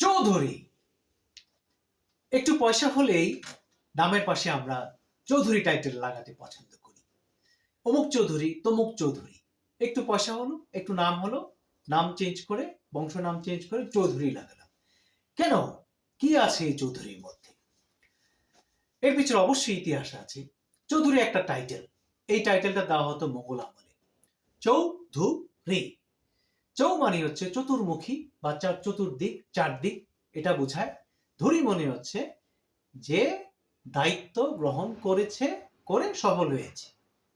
চৌধুরী। একটু পয়সা হলেই নামের পাশে আমরা চৌধুরী টাইটেল লাগাতে পছন্দ করি। অমুক চৌধুরী, তমুক চৌধুরী। একটু পয়সা হলো, একটু নাম হলো, নাম চেঞ্জ করে, বংশ নাম চেঞ্জ করে চৌধুরী লাগালাম। কেন? কি আছে এই চৌধুরীর মধ্যে? এর পিছনে অবশ্যই ইতিহাস আছে। চৌধুরী একটা টাইটেল এই টাইটেলটা দেওয়া হতো মোগল আমলে। চৌধুরী। চৌ মানে হচ্ছে চতুর্মুখী বা চার চতুর্দিক, চারদিক, এটা বোঝায়। ধুরি মনে হচ্ছে যে দায়িত্ব গ্রহণ করেছে, করে সফল হয়েছে।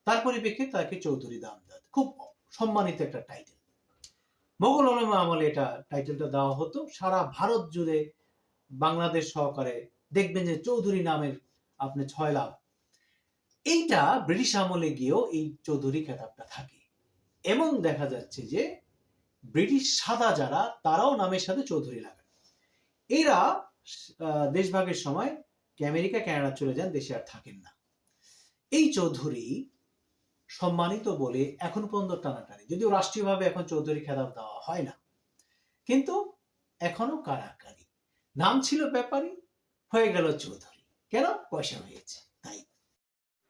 তার পরিপ্রেক্ষিতে তাকে চৌধুরী দাম দেওয়া খুব সম্মানিত একটা টাইটেল মোগল আলমা আমলে এটা টাইটেলটা দেওয়া হতো। সারা ভারত জুড়ে বাংলাদেশ সহকারে দেখবেন যে চৌধুরী নামের আপনি ছয় লাভ। এইটা ব্রিটিশ আমলে গিয়েও এই চৌধুরী খেতাবটা থাকে। এবং দেখা যাচ্ছে যে ব্রিটিশ সাদা যারা, তারাও নামের সাথে চৌধুরী লাগান। এরা দেশভাগের সময় আমেরিকা, কানাডা চলে যান, দেশে আর থাকেন না। এই চৌধুরী সম্মানিত বলে এখন পর্যন্ত টানাটানি। যদিও রাষ্ট্রীয়ভাবে এখন চৌধুরী খেতাব দেওয়া হয় না। কিন্তু এখনও কারাকারি নাম ছিল ব্যাপারী, হয়ে গেল চৌধুরী। কেন? পয়সা হয়েছে, তাই।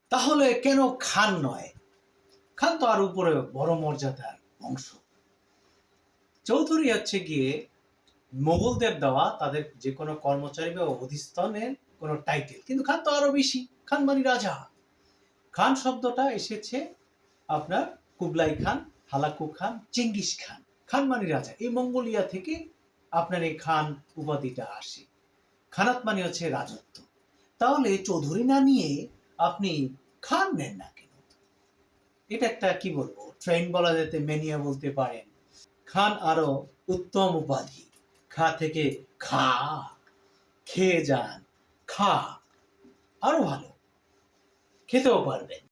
তাহলে কেন খান নয়? খান তো আর উপরে বড় মর্যাদার বংশ চৌধুরী হচ্ছে গিয়ে মোগলদের দেওয়া তাদের যে কোনো কর্মচারী বা অধিস্থানের কোনো টাইটেল কিন্তু খান তো আরও বেশি, খান মানে রাজা। খান শব্দটা এসেছে আপনার কুবলাই খান, হালাকু খান, চেঙ্গিস খান। খান মানে রাজা। এই মঙ্গোলিয়া থেকে আপনার এই খান উপাধিটা আসে। খানাত মানে হচ্ছে রাজত্ব। তাহলে চৌধুরী না নিয়ে আপনি খান নেন না কেন? এটা একটা কি বলব? ট্রেন বলা যেতে মেনিয়া বলতে পারেন। খান আরও উত্তম উপাধি। খা থেকে খা খেয়ে যান খা আরও ভালো খেতেও পারবেন।